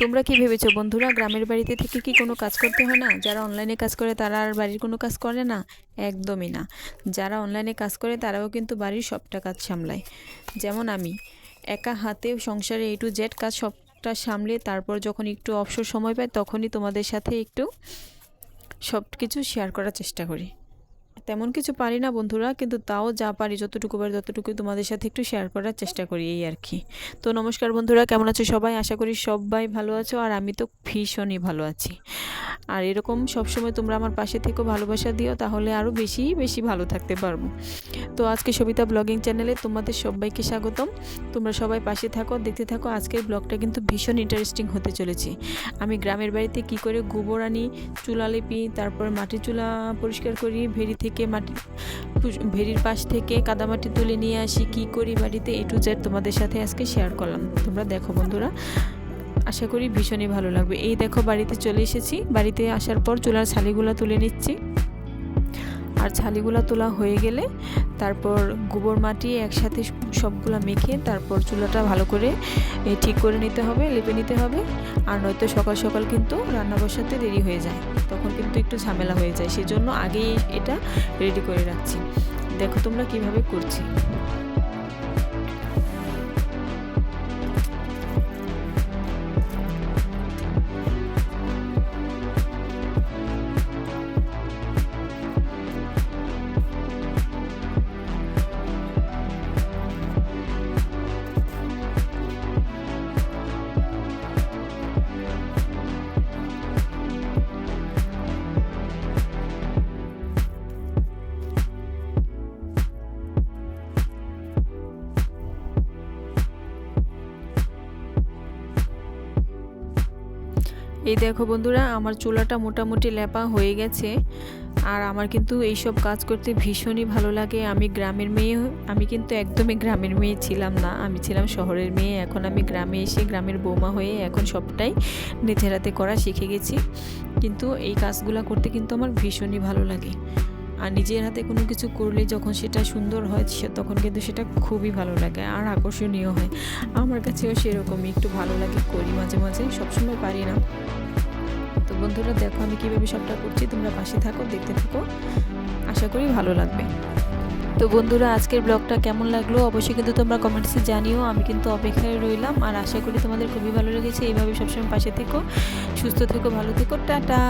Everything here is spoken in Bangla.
তোমরা কি ভেবেছো, বন্ধুরা, গ্রামের বাড়িতে থেকে কি কোনো কাজ করতে হয় না? যারা অনলাইনে কাজ করে, তারা আর বাড়ির কোনো কাজ করে না? একদমই না। যারা অনলাইনে কাজ করে, তারাও কিন্তু বাড়ির সবটা কাজ সামলায়। যেমন আমি, একা হাতে সংসারে এ টু জেড কাজ সবটা সামলে, তারপর যখন একটু অবসর সময় পাই, তখনই তোমাদের সাথে একটু সব কিছু শেয়ার করার চেষ্টা করি। তেমন কিছু পারি না বন্ধুরা, কিন্তু তাও যা পারি, যতটুকু পারি ততটুকু তোমাদের সাথে একটু শেয়ার করার চেষ্টা করি এই আর কি। তো নমস্কার বন্ধুরা, কেমন আছো সবাই? আশা করি সবাই ভালো আছো, আর আমি তো ভীষণই ভালো আছি। আর এরকম সবসময় তোমরা আমার পাশে থেকেও ভালোবাসা দিও, তাহলে আরও বেশি বেশি ভালো থাকতে পারব। তো আজকে সবিতা ব্লগিং চ্যানেলে তোমাদের সবাইকে স্বাগতম। তোমরা সবাই পাশে থাকো, দেখতে থাকো। আজকের ব্লগটা কিন্তু ভীষণ ইন্টারেস্টিং হতে চলেছে। আমি গ্রামের বাড়িতে কি করে গোবর আনি চুলা লেপি তারপর মাটির চুলা পরিষ্কার করি ভেড়ি থেকে মাটি ভেড়ির পাশ থেকে কাদামাটি তুলে নিয়ে আসি, কি করি বাড়িতে, এ টু জেড তোমাদের সাথে আজকে শেয়ার করলাম। তোমরা দেখো বন্ধুরা। আশা করি ভীষণই ভালো লাগবে। এই দেখো, বাড়িতে চলে এসেছি। বাড়িতে আসার পর চুলার ছালিগুলো তুলে নিচ্ছি। আর ছালিগুলো তোলা হয়ে গেলে তারপর গোবর মাটি একসাথে সবগুলা মেখে তারপর চুলাটা ভালো করে ঠিক করে নিতে হবে, লেপে নিতে হবে। আর নয়তো সকাল সকাল কিন্তু রান্না বসাতে দেরি হয়ে যায়। তখন কিন্তু একটু ঝামেলা হয়ে যায়। সেজন্য আগেই এটা রেডি করে রাখছি। দেখো তোমরা কীভাবে করছি। এই দেখো বন্ধুরা, আমার চুলাটা মোটামুটি লেপা হয়ে গেছে। আর আমার কিন্তু এইসব কাজ করতে ভীষণই ভালো লাগে। আমি গ্রামের মেয়ে, আমি কিন্তু একদমই গ্রামের মেয়ে ছিলাম না। আমি ছিলাম শহরের মেয়ে। এখন আমি গ্রামে এসে গ্রামের বৌমা হয়ে এখন সবটাই নিজের হাতে করা শিখে গেছি। কিন্তু এই কাজগুলো করতে কিন্তু আমার ভীষণই ভালো লাগে। আর নিজের হাতে কোনো কিছু করলে যখন সেটা সুন্দর হয় তখন কিন্তু সেটা খুবই ভালো লাগে আর আকর্ষণীয় হয়। আমার কাছেও সেরকমই একটু ভালো লাগে করি মাঝে মাঝে, সবসময় পারি না। তো বন্ধুরা দেখো আমি কীভাবে সবটা করছি, তোমরা পাশে থাকো, দেখতে থাকো। আশা করি ভালো লাগবে। তো বন্ধুরা আজকের ব্লগটা কেমন লাগল অবশ্যই কিন্তু তোমরা কমেন্টসে জানিও, আমি কিন্তু অপেক্ষায় রইলাম আর আশা করি তোমাদের খুবই ভালো লেগেছে। এইভাবে সবসময় পাশে থেকো, সুস্থ থেকো, ভালো থেকো, টাটা।